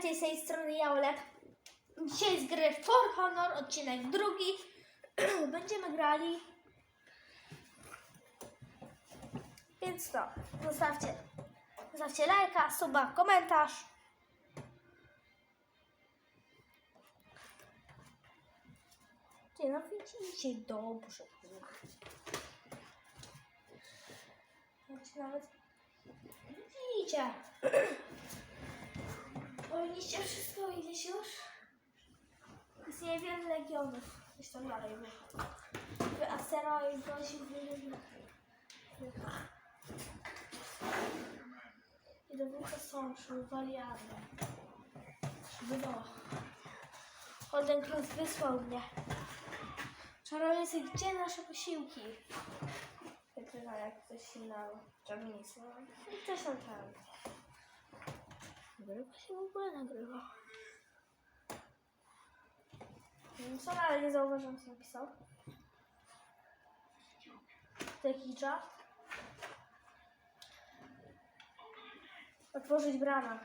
witajcie z tej strony Jaulek. Dzisiaj z gry For Honor, odcinek drugi. Będziemy grali. Więc to, zostawcie, zostawcie lajka, suba, komentarz. Ty, no widzicie dobrze. Znaczy nawet widzicie. Powinniście wszystko widzieć już. Jest niewiele legionów. Gdzieś tam dalej. Wy asteroid grozi I do wucha są waliarne. Bywa. Holden Cross wysłał mnie. Czarownicy, gdzie nasze posiłki? Wykrywa jak coś innego. Czarownicy. też tam. Nagrywa się w ogóle nagrywa. Mm, Co ale nie zauważyłem co napisał. Taki czas. Otworzyć bramę.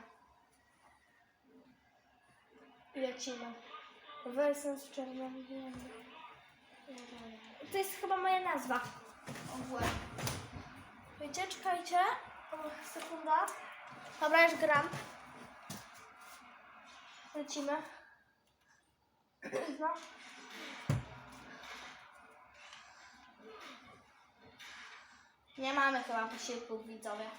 I lecimy. Wersja z czerwonym. To jest chyba moja nazwa. Ogólnie. Wiecie, czekajcie. O, sekunda. Dobra, już gram. Lecimy. Nie mamy chyba posiłków, widzowie.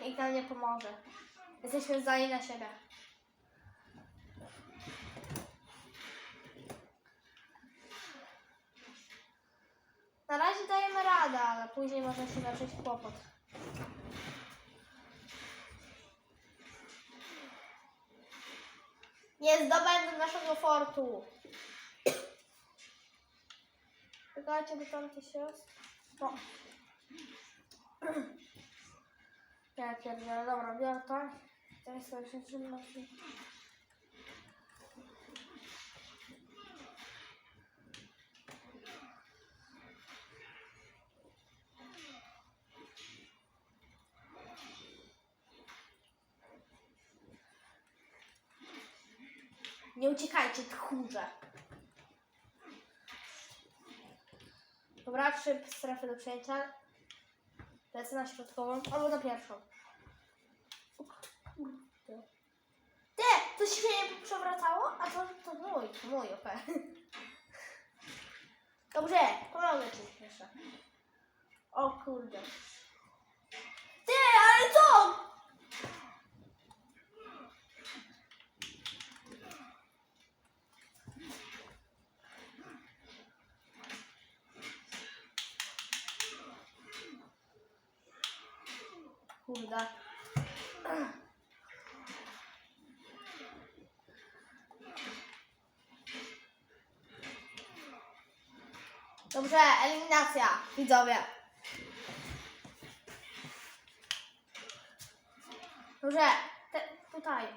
Nikt nam nie pomoże. Jesteśmy zdani na siebie. Na razie dajemy radę, ale później może się zacząć kłopot. Nie zdobędę naszego fortu. Czekajcie, bo tam coś jest. No. Ja pierdzielę, dobra, biorę to. Teraz sobie się trzymam. Nie uciekajcie, tchórze. Dobra, trzy strefy do przejęcia. Lecę na środkową, albo na pierwszą. Ty, to się nie przewracało? A to, to mój, to mój, okej. Dobrze, pomogę ci jeszcze. O kurde. 个。怎么睡？哎，你们家去啊？你走呗。不是，他不答应。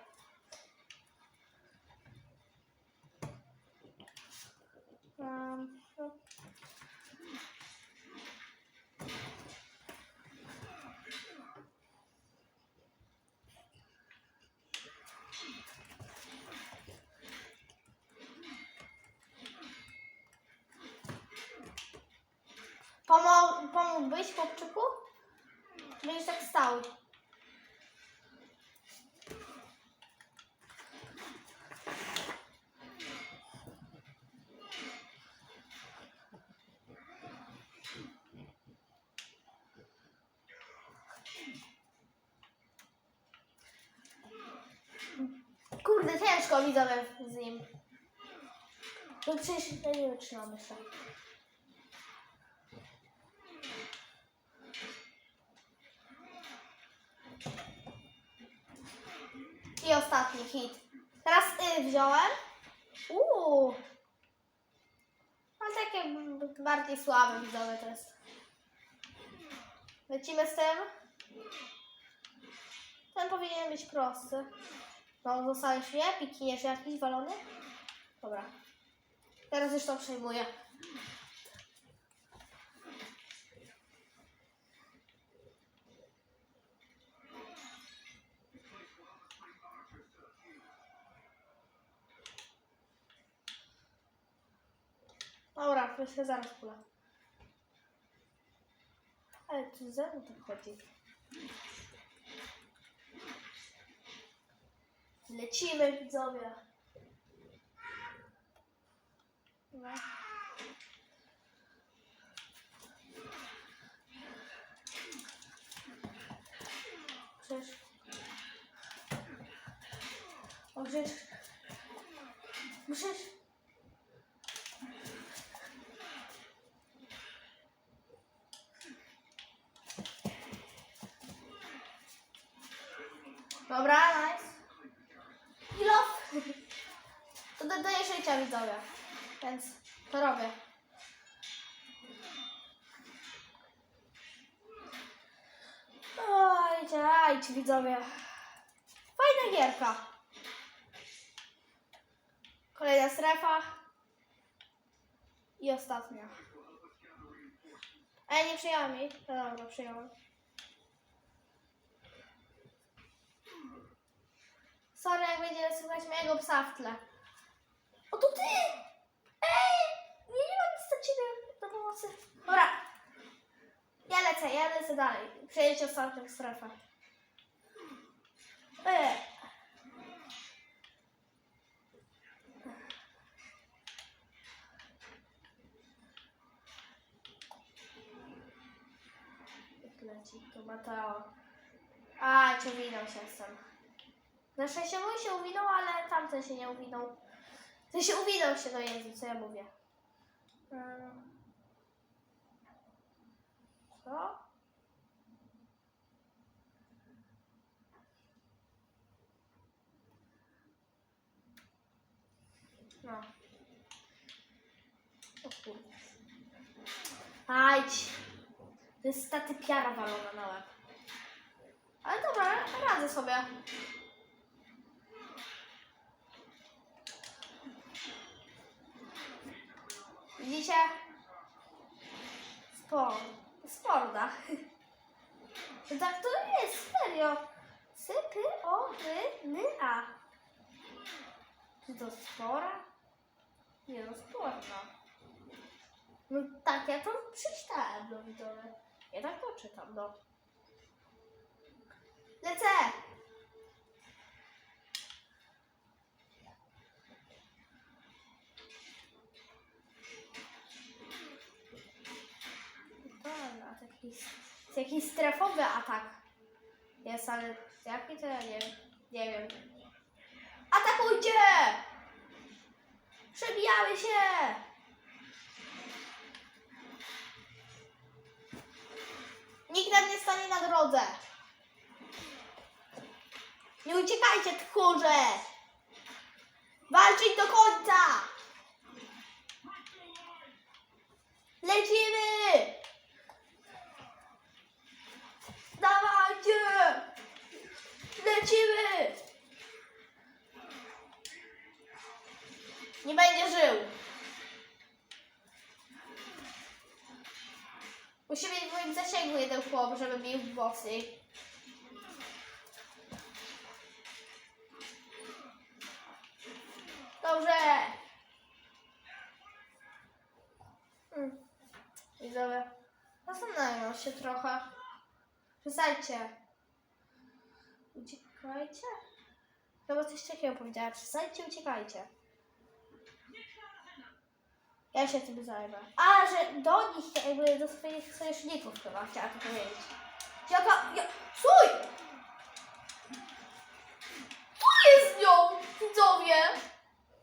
嗯。Pomo- pomógłbyś, chłopczyku? Będziesz tak stał. Kurde, ciężko widzowie z nim. No przecież nie wytrzymam jeszcze. Ostatni hit. Teraz y, wziąłem. Uuu. Ale takie bardziej słabe widzowe jest. Lecimy z tym. Ten powinien być prosty. No, zostałeś mnie? Pikiniesz jakiś walony? Dobra. Teraz już to przejmuję. Myślę, zaraz pula. Ale tu ze mną tak chodzi. Lecimy, widzowie. No. Przecież... O, przecież... Przecież... Dobra, nice. Kilof. To dodaję życia widzowie. Więc to robię. Ojcie, ajcie widzowie. Fajna gierka. Kolejna strefa. I ostatnia. Ej, nie przyjąłem jej. No dobra, przyjąłem. Sorry, jak będzie słuchać mojego psa w tle. O, to ty! Ej! Nie, nie mam nic do ciebie do pomocy. Dobra. Ja lecę, ja lecę dalej. Przejdź ostatnią strefę. Ej. Leci to Mateo. A, cię winął się sam. Na szczęście mój się uwinął, ale tamten się nie uwinął. Ty się uwinął się do Jezu, co ja mówię. Ym. Co? No. O kurde. Ajdź. To jest ta typiara walona na łeb. Ale dobra, radzę sobie. Widzicie? Sport. Sporda. tak to jest, serio. Sypy, o, ry, ny, a. Czy to spora? Nie no, sporda. No tak, ja to przeczytałem, no widzowie. Ja tak to czytam, no. Lecę! Taki, jakiś strefowy atak jest, ale jaki to ja nie, nie wiem. Atakujcie! Przebijały się! Nikt nam nie stanie na drodze. Nie uciekajcie, tchórze! Walczyć do końca! Lecimy! Dawajcie! Lecimy! Nie będzie żył. Musi mieć w moim zasięgu jeden chłop, żeby bił w bossy. Dobrze. Hmm. Widzowie, zastanawiam się trochę. Przestańcie. Uciekajcie? Chyba coś takiego powiedziała. Przestańcie, uciekajcie. Ja się tym zajmę. A, że do nich, jakby do swoich sojuszników chyba chciała to powiedzieć. Jaka, ja, stój! Co jest z nią, widzowie?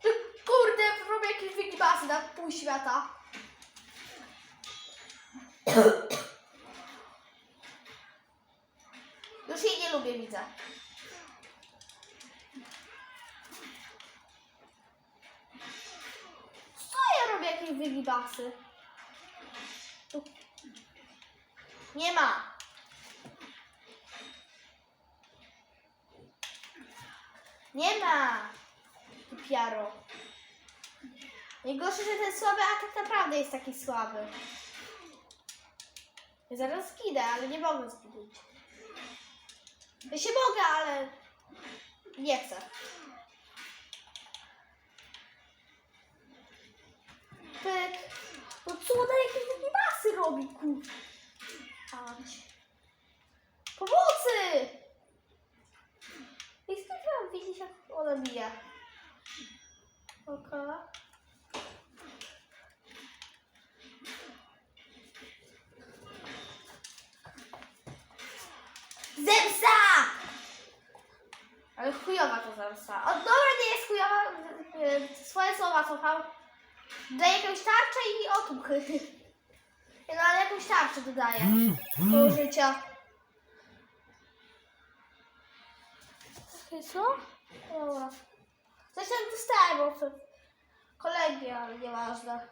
Że kurde, robię jakieś wygibasy na pół świata. Już jej widzę. Co ja robię jakieś wygibasy? Nie ma. Nie ma. Piaro. Najgorsze, że ten słaby atak naprawdę jest taki słaby. Zaraz skidę, ale nie mogę zginąć. Ja się mogę, ale nie chcę. Pyk, No co ona jakieś takie masy robi, ku? Ać. Pomocy! Skąd mam widzieć, jak ona bije? Okej. Zemsta! Ale chujowa to zemsta. O, dobra, nie jest chujowa. y, Swoje słowa cofam. Daję jakąś tarczę i otłuk. No ale jakąś tarczę dodaję do życia. Takie co? Dobra. Coś tam dostałem bo przed kolegi, ale nieważne.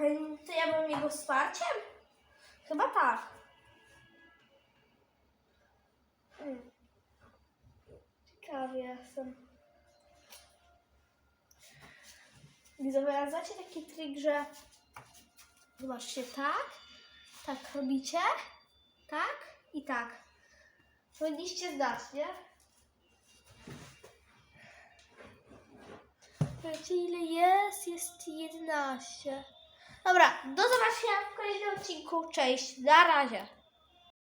Ym, To ja byłem jego wsparciem? Chyba tak. Mm. Ciekawy jestem. I zobrazacie taki trik, że zobaczcie, tak, tak robicie, tak i tak. Powinniście zdać, nie? Wiecie ile jest? Jest 11. Dobra, do zobaczenia w kolejnym odcinku. Cześć, na razie.